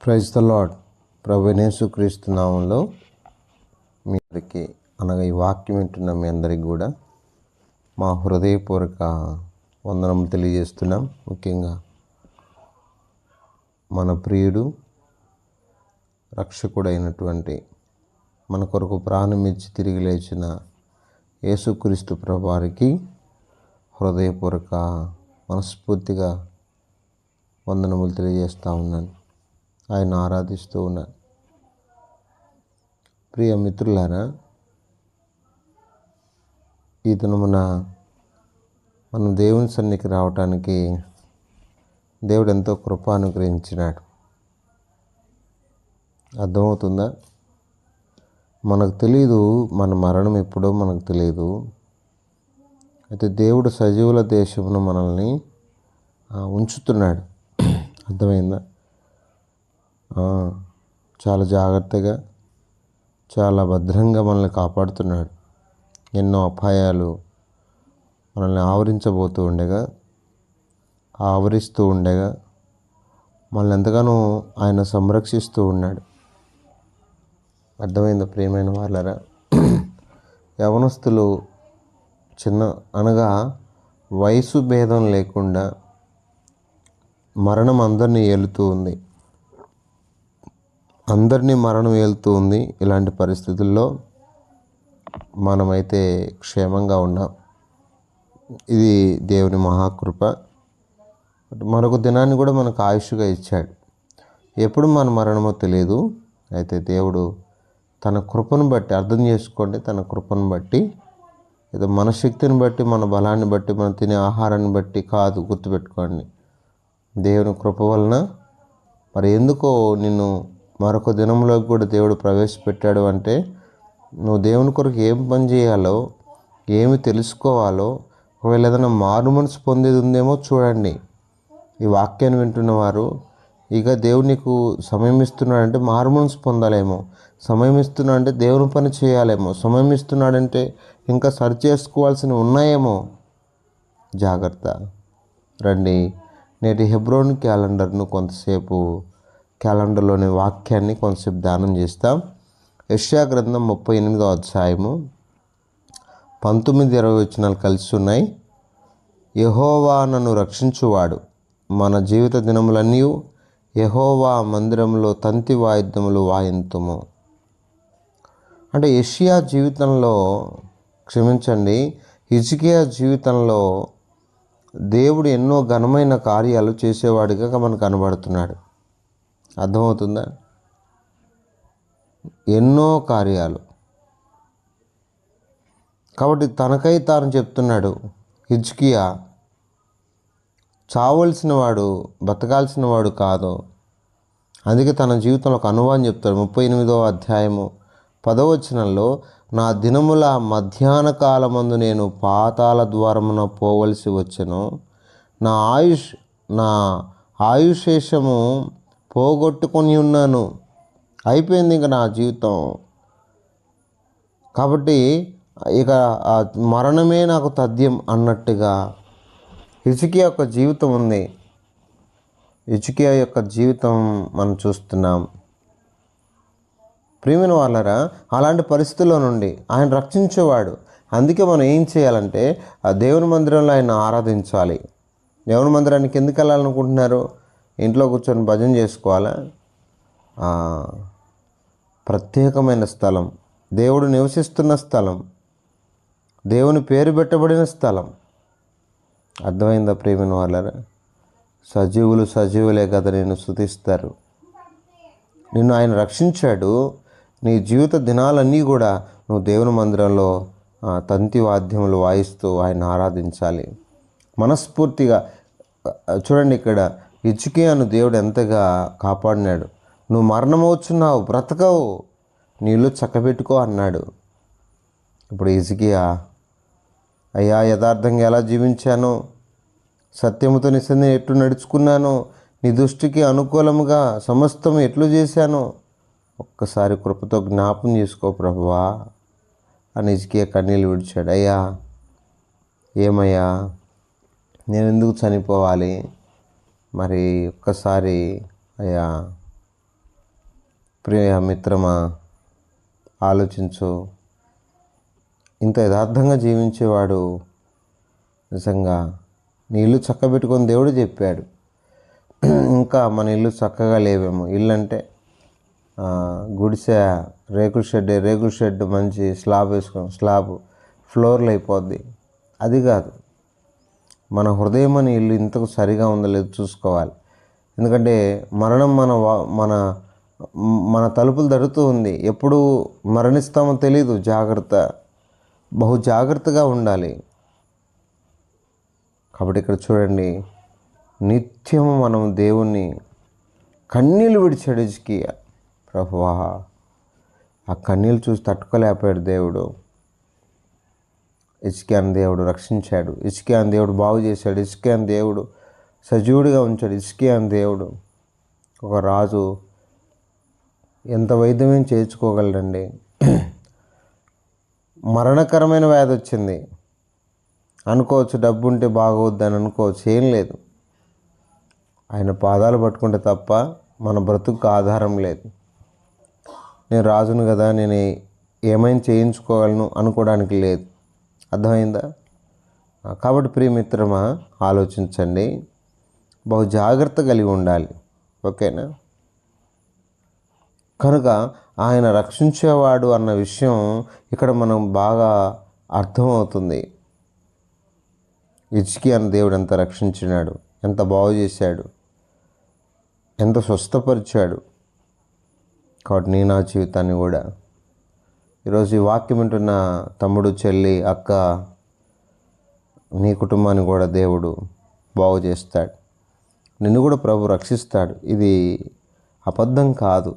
Praise the lord ప్రభు క్రీస్తు నామంలో మీ అందరికీ అనగా ఈ వాక్యం వింటున్న మీ అందరికి కూడా మా హృదయపూర్వక వందనం తెలియజేస్తున్నాం. ముఖ్యంగా మన ప్రియుడు రక్షకుడైనటువంటి మన కొరకు ప్రాణం ఇచ్చి తిరిగి లేచిన యేసుక్రీస్తు ప్రభారికి హృదయపూర్వక మనస్ఫూర్తిగా వందనములు తెలియజేస్తూ ఉన్నాను. ఆయన ఆరాధిస్తూ ఉన్నాను ప్రియ మిత్రులారా ఈ దినమున మనం దేవుని సన్నికి రావటానికి దేవుడు ఎంతో కృప అనుగ్రహించినాడు. అర్థమవుతుందా? మనకు తెలియదు మన మరణం ఎప్పుడో మనకు తెలియదు అయితే దేవుడు సజీవుల దేశమును మనల్ని ఉంచుతున్నాడు. అర్థమైందా? చాలా జాగ్రత్తగా చాలా భద్రంగా మనల్ని కాపాడుతున్నాడు. ఎన్నో అపాయాలు మనల్ని ఆవరించబోతూ ఉండగా ఆవరిస్తూ ఉండగా మనల్ని ఎంతగానో ఆయన సంరక్షిస్తూ ఉన్నాడు. అర్థమైందా ప్రియమైన వాళ్ళరా యవనస్తులు చిన్న అనగా వయసు భేదం లేకుండా మరణం అందరినీ ఏలుతూ ఉంది. అందరినీ మరణం ఏలుతూ ఉంది. ఇలాంటి పరిస్థితుల్లో మనమైతే క్షేమంగా ఉన్నాం. ఇది దేవుని మహాకృప. మరొక దినాన్ని కూడా మనకు ఆయుష్గా ఇచ్చాడు. ఎప్పుడు మన మరణమో తెలియదు. అయితే దేవుడు తన కృపను బట్టి అర్థం చేసుకోండి తన కృపను బట్టి ఏదో మన శక్తిని బట్టి మన బలాన్ని బట్టి మనం తినే ఆహారాన్ని బట్టి కాదు గుర్తుపెట్టుకోండి. దేవుని కృప వలన మరి ఎందుకో నిన్ను మరొక దినంలోకి కూడా దేవుడు ప్రవేశపెట్టాడు అంటే నువ్వు దేవుని కొరకు ఏం పని చేయాలో ఏమి తెలుసుకోవాలో ఒకవేళ ఏదైనా మారు మనసు పొందేది ఉందేమో చూడండి. ఈ వాక్యాన్ని వింటున్నవారు ఇక దేవుడు నీకు సమయం ఇస్తున్నాడంటే మారు మనసు పొందాలేమో. సమయం ఇస్తున్నాడంటే దేవుని పని చేయాలేమో. సమయం ఇస్తున్నాడంటే ఇంకా సరి చేసుకోవాల్సినవి ఉన్నాయేమో. జాగ్రత్త. రండి. నేటి హెబ్రోన్ క్యాలెండర్ను కొంతసేపు క్యాలెండర్లోని వాక్యాన్ని కొంతసేపు ధ్యానం చేస్తాం. యష్యా గ్రంథం ముప్పై ఎనిమిదో అధ్యాయము పంతొమ్మిది ఇరవై వచనాలు కలిసి ఉన్నాయి. యహోవా నన్ను రక్షించువాడు. మన జీవిత దినములన్నీ యహోవా మందిరంలో తంతి వాయిద్యములు వాయింతుము. అంటే యషియా జీవితంలో క్షమించండి హిజ్కియా జీవితంలో దేవుడు ఎన్నో ఘనమైన కార్యాలు చేసేవాడిగా మనకు కనబడుతున్నాడు. అర్థమవుతుందా? ఎన్నో కార్యాలు. కాబట్టి తనకై తాను చెప్తున్నాడు హిజ్కియా చావలసిన వాడు బతకాల్సిన వాడు కాదు. అందుకే తన జీవితంలో ఒక అనుభవం చెప్తాడు. ముప్పై ఎనిమిదవ అధ్యాయము పదవచనంలో నా దినముల మధ్యాహ్న కాలమందు నేను పాతాల ద్వారమున పోవలసి వచ్చను. నా ఆయుష్ నా ఆయుషేషము పోగొట్టుకొని ఉన్నాను. అయిపోయింది ఇంకా నా జీవితం. కాబట్టి ఇక మరణమే నాకు తథ్యం అన్నట్టుగా హిచికియా యొక్క జీవితం ఉంది. హిచికియా యొక్క జీవితం మనం చూస్తున్నాం. ప్రియమైన వాళ్ళరా అలాంటి పరిస్థితుల్లో నుండి ఆయన రక్షించేవాడు. అందుకే మనం ఏం చేయాలంటే ఆ దేవుని మందిరంలో ఆయన ఆరాధించాలి. దేవుని మందిరానికి ఎందుకు వెళ్ళాలనుకుంటున్నారు? ఇంట్లో కూర్చొని భజన చేసుకోవాలా? ప్రత్యేకమైన స్థలం. దేవుడు నివసిస్తున్న స్థలం. దేవుని పేరు పెట్టబడిన స్థలం. అర్థమైందా ప్రేమిన వాళ్ళరా? సజీవులు సజీవులే కదా నేను స్థుతిస్తారు నిన్ను ఆయన రక్షించాడు. నీ జీవిత దినాలన్నీ కూడా నువ్వు దేవుని మందిరంలో తంతి వాద్యములు వాయిస్తూ ఆయన ఆరాధించాలి. మనస్ఫూర్తిగా చూడండి ఇక్కడ ఇచ్చుకియాను దేవుడు ఎంతగా కాపాడినాడు. నువ్వు మరణమవుచున్నావు బ్రతకవు నీళ్ళు చక్కబెట్టుకో అన్నాడు. ఇప్పుడు ఇసుకియా అయ్యా యథార్థంగా ఎలా జీవించాను? సత్యముతో నిసంది ఎట్లు నడుచుకున్నాను? నీ దృష్టికి అనుకూలముగా సమస్తం ఎట్లు చేశాను? ఒక్కసారి కృపతో జ్ఞాపం చేసుకో ప్రభువా అని ఇసుకే కన్నీళ్ళు విడిచాడు. అయ్యా ఏమయ్యా నేను ఎందుకు చనిపోవాలి? మరి ఒక్కసారి అయ్యా ప్రియ మిత్రమా ఆలోచించు. ఇంత యథార్థంగా జీవించేవాడు నిజంగా నీ ఇల్లు చక్కబెట్టుకొని దేవుడు చెప్పాడు. ఇంకా మన ఇల్లు చక్కగా లేవేమో. ఇల్లు అంటే గుడిసె రేకుల షెడ్ రేకుల షెడ్ మంచి స్లాబ్ వేసుకొని స్లాబ్ ఫ్లోర్లు అయిపోద్ది. అది కాదు. మన హృదయం అనే ఇల్లు ఇంతకు సరిగా ఉందో లేదో చూసుకోవాలి. ఎందుకంటే మరణం మన వా- మన మన తలుపులు తడుతూ ఉంది. ఎప్పుడు మరణిస్తామో తెలీదు. జాగ్రత్త బహు జాగ్రత్తగా ఉండాలి. కాబట్టి ఇక్కడ చూడండి నిత్యము మనం దేవుణ్ణి కన్నీళ్ళు విడిచాడు ఇజ్కియ ప్రభువా ఆ కన్నీళ్ళు చూసి తట్టుకోలేకపోయాడు దేవుడు. ఇస్కాన్ దేవుడు రక్షించాడు. ఇస్కాన్ దేవుడు బాగు చేశాడు. ఇస్కాన్ దేవుడు సజీవుడిగా ఉంచాడు. ఇస్కాన్ దేవుడు ఒక రాజు. ఎంత వైద్యమేం చేర్చుకోగలడండి మరణకరమైన వ్యాధి వచ్చింది. అనుకోవచ్చు డబ్బు ఉంటే బాగోద్దు అని అనుకోవచ్చు. ఏం లేదు. ఆయన పాదాలు పట్టుకుంటే తప్ప మన బ్రతుకు ఆధారం లేదు. నేను రాజును కదా నేను ఏమైనా చేయించుకోగలను అనుకోవడానికి లేదు. అర్థమైందా? కాబట్టి ప్రియమిత్రమా ఆలోచించండి. బహు జాగ్రత్త కలిగి ఉండాలి. ఓకేనా? కనుక ఆయన రక్షించేవాడు అన్న విషయం ఇక్కడ మనం బాగా అర్థమవుతుంది. ఇచ్కి అన్న దేవుడు ఎంత రక్షించినాడు ఎంత బాగు చేశాడు ఎంత స్వస్థపరిచాడు. కాబట్టి నేను నా జీవితాన్ని కూడా ఈరోజు ఈ వాక్యం వింటున్న తమ్ముడు చెల్లి అక్క నీ కుటుంబాన్ని కూడా దేవుడు బాగు చేస్తాడు. నిన్ను కూడా ప్రభు రక్షిస్తాడు. ఇది అబద్ధం కాదు.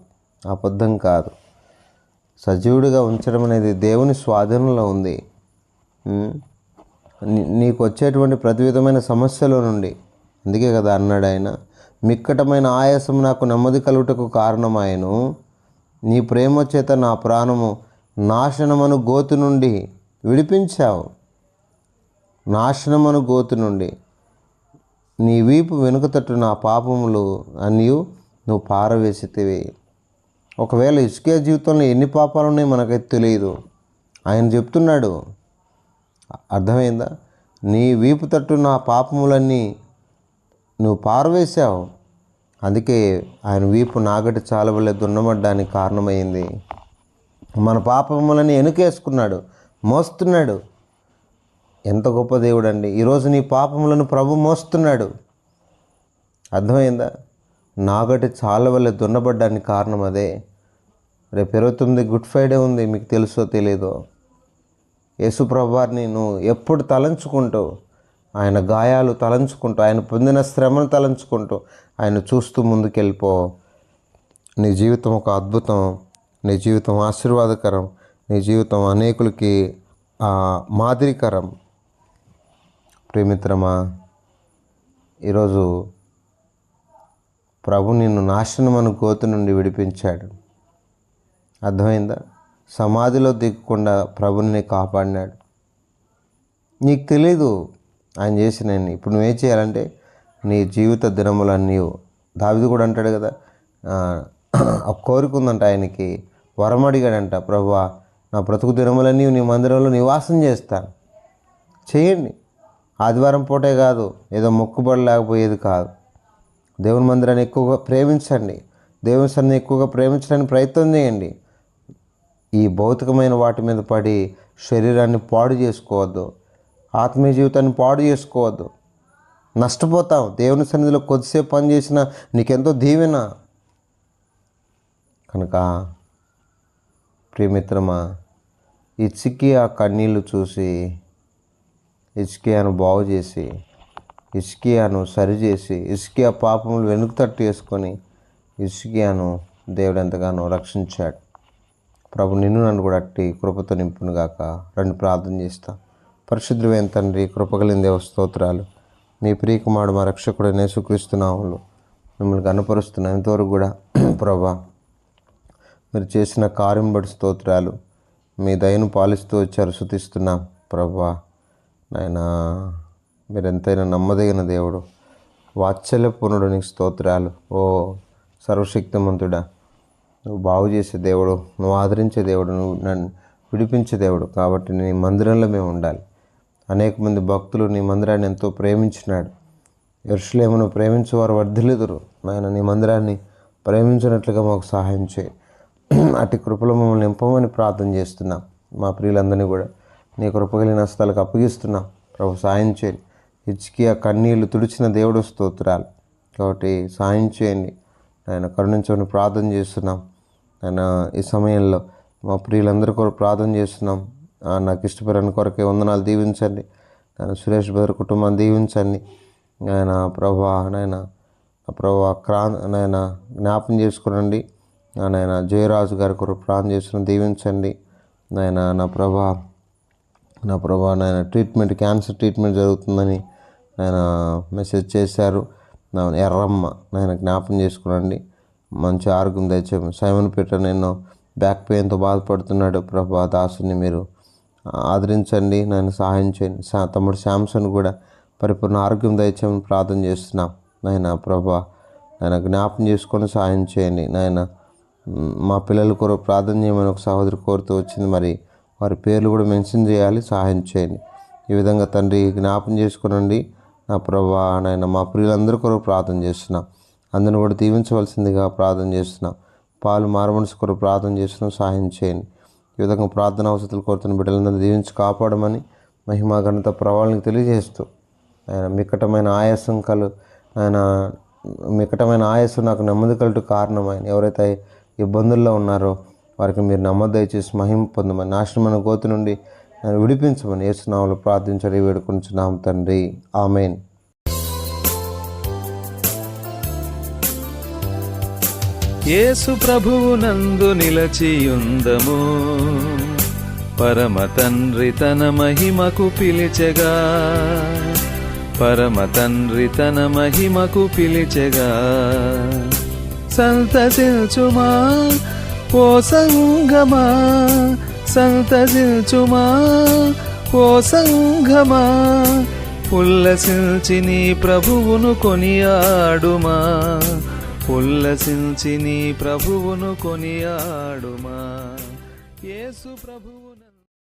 అబద్ధం కాదు. సజీవుడిగా ఉంచడం అనేది దేవుని స్వాధీనంలో ఉంది. నీకు వచ్చేటువంటి ప్రతి విధమైన సమస్యల నుండి. అందుకే కదా అన్నాడు ఆయన మిక్కటమైన ఆయాసం నాకు నెమ్మది కలుగుటకు కారణమాయను. నీ ప్రేమ చేత నా ప్రాణము నాశనమను గోతు నుండి విడిపించావు. నాశనమను గోతు నుండి. నీ వీపు వెనుక తట్టు నా పాపములు అన్నీ నువ్వు పారవేసితివి. ఒకవేళ ఇసుకే జీవితంలో ఎన్ని పాపాలు ఉన్నాయో మనకైతే తెలియదు. ఆయన చెప్తున్నాడు. అర్థమైందా? నీ వీపు తట్టు నా పాపములన్నీ నువ్వు పారవేశావు. అందుకే ఆయన వీపు నాగటి చాలవలే దున్నమడ్డానికి కారణమైంది. మన పాపములని వెనుకేసుకున్నాడు మోస్తున్నాడు. ఎంత గొప్ప దేవుడు అండి ఈరోజు నీ పాపములను ప్రభు మోస్తున్నాడు. అర్థమైందా? నాగటి చాలా వల్ల దున్నబడ్డానికి కారణం అదే. రేపు ఇరవై తొమ్మిది గుడ్ ఫ్రైడే ఉంది మీకు తెలుసో తెలీదో. యేసు ప్రభువారిని నువ్వు ఎప్పుడు తలంచుకుంటూ ఆయన గాయాలు తలంచుకుంటూ ఆయన పొందిన శ్రమను తలంచుకుంటూ ఆయన చూస్తూ ముందుకెళ్ళిపో. నీ జీవితం ఒక అద్భుతం. నీ జీవితం ఆశీర్వాదకరం నీ జీవితం అనేకులకి ఆ, మాదిరికరం. ప్రేమిత్రమా ఈరోజు ప్రభు నిన్ను నాశనం నాశనమను గోతు నుండి విడిపించాడు. అర్థమైందా? సమాధిలో దిగకుండా ప్రభుని కాపాడినాడు. నీకు తెలీదు ఆయన చేసిన ఇప్పుడు నువ్వేం చేయాలంటే నీ జీవిత దినములన్నీ దావిది కూడా అంటాడు కదా ఆ, కోరిక ఉందంట ఆయనకి. వరం అడిగాడంట నా బ్రతుకు దినములన్నీ నీ మందిరంలో నివాసం చేస్తాను. చేయండి ఆదివారం పూటే కాదు ఏదో మొక్కుబడి లేకపోయేది కాదు. దేవుని మందిరాన్ని ఎక్కువగా ప్రేమించండి. దేవుని సన్ని ఎక్కువగా ప్రేమించడానికి ప్రయత్నం చేయండి. ఈ భౌతికమైన వాటి మీద పడి శరీరాన్ని పాడు చేసుకోవద్దు. ఆత్మీయ జీవితాన్ని పాడు చేసుకోవద్దు. నష్టపోతావు దేవుని సన్నిధిలో కొద్దిసేపు పని చేసినా నీకెంతో దీవెన. కనుక ప్రియమిత్రమా ఇచ్చికి ఆ కన్నీళ్ళు చూసి ఇస్కియాను బాగు చేసి ఇస్కియాను సరిచేసి ఇస్కియా పాపములు వెనుక తట్టు వేసుకొని ఇసుకియాను దేవుడు ఎంతగానో రక్షించాడు. ప్రభు నిన్ను నన్ను కూడా అట్టి కృపతో నింపునుగాక రెండు ప్రార్థన చేస్తా. పరిశుద్ధమైన తండ్రి కృపగలిన దేవ స్తోత్రాలు. నీ ప్రియకుమారుడు మా రక్షకుడు నేసుక్రీస్తున్నాములు మిమ్మల్ని కనపరుస్తున్నాం ఇంతవరకు కూడా ప్రభా మీరు చేసిన కార్యం బట్టి స్తోత్రాలు. మీ దయను పాలిస్తూ వచ్చారు. శుతిస్తున్నాం ప్రభా. నాయన మీరు ఎంతైనా నమ్మదగిన దేవుడు. వాత్సల్యపూర్ణుడు నీకు స్తోత్రాలు. ఓ సర్వశక్తిమంతుడా నువ్వు బాగు చేసే దేవుడు నువ్వు ఆదరించే దేవుడు నువ్వు నన్ను విడిపించే దేవుడు. కాబట్టి నీ మందిరంలో మేము ఉండాలి. అనేక మంది భక్తులు నీ మందిరాన్ని ఎంతో ప్రేమించినాడు. ఎరుషులేమును ప్రేమించేవారు వర్ధిల్లుదురు. నాయన నీ మందిరాన్ని ప్రేమించినట్లుగా మాకు సహాయం చేయి. అటు కృపలో మమ్మల్ని నింపమని ప్రార్థన చేస్తున్నాం. మా ప్రియులందరినీ కూడా నీ కృప కలిగిన అప్పగిస్తున్నాం. ప్రభు సాయం చేయండి. హిచ్కియా కన్నీళ్ళు తుడిచిన దేవుడు స్తోత్రాలు. కాబట్టి సాయం చేయండి. ఆయన కరుణించమని ప్రార్థన చేస్తున్నాం. ఆయన ఈ సమయంలో మా ప్రియులందరి కొరకు ప్రార్థన చేస్తున్నాం. నాకు ఇష్టపడిన కొరకే వందనాలు దీవించండి. ఆయన సురేష్ బ్రదర్ కుటుంబాన్ని దీవించండి. ఆయన ప్రభా నాయన ప్రభా క్రా నాయన జ్ఞాపం చేసుకునండి. నాయన జయరాజు గారి కొరకు ప్రార్థన చేసిన దీవించండి. నాయన నా ప్రభా నా ప్రభా నాయన ట్రీట్మెంట్ క్యాన్సర్ ట్రీట్మెంట్ జరుగుతుందని ఆయన మెసేజ్ చేశారు. నా ఎర్రమ్మ నాయన జ్ఞాపం చేసుకునండి. మంచి ఆరోగ్యం దయచేయమని. సైమన్ పీటర్ నేను బ్యాక్ పెయిన్తో బాధపడుతున్నాడు. ప్రభా దాసుని మీరు ఆదరించండి. నన్ను సహాయం చేయండి. సా తమ్ముడు శాంసన్ కూడా పరిపూర్ణ ఆరోగ్యం దయచేయమని ప్రార్థన చేస్తున్నాం. నాయన ప్రభా నాయన జ్ఞాపం చేసుకొని సహాయం చేయండి. నాయన మా పిల్లల కొరకు ప్రార్థన చేయమని ఒక సహోదరి కోరుతూ వచ్చింది. మరి వారి పేర్లు కూడా మెన్షన్ చేయాలి సహాయం చేయండి. ఈ విధంగా తండ్రి జ్ఞాపం చేసుకునండి. నా ప్రభా నాయన మా ప్రియులందరి కొరకు ప్రార్థన చేస్తున్నాం. అందరిని కూడా దీవించవలసిందిగా ప్రార్థన చేస్తున్నాం. పాలు మారమనసు కొరకు ప్రార్థన చేస్తున్నాం సహాయం చేయండి. ఈ విధంగా ప్రార్థన అవసరాలు కోరుతున్న బిడ్డలందరూ దీవించి కాపాడమని మహిమా ఘనత ప్రభావానికి తెలియజేస్తూ ఆయన మికటమైన ఆయాసం కలు ఆయన మికటమైన ఆయాసం నాకు నెమ్మది కలుటు కారణమైన ఎవరైతే ఇబ్బందుల్లో ఉన్నారో వారికి మీరు నమ్మదయచేసి మహిమ పొందమని నాశనమైన కోతి నుండి నన్ను విడిపించమని ఏసునామలు ప్రార్థించడి వేడుకుంటున్నాం తండ్రి. ఆమెన్. యేసు ప్రభువు నందు నిలచియుందము. పరమ తండ్రి తన మహిమకు పిలిచెగా. పరమ తండ్రి తన మహిమకు పిలిచెగా. సంతసించుమా ఓ సంగమా సంతసించుమా ఓ సంగమా ఉల్లసించి నీ ప్రభువును కొనియాడుమా ఉల్లసించి నీ ప్రభువును కొనియాడుమా. యేసు ప్రభు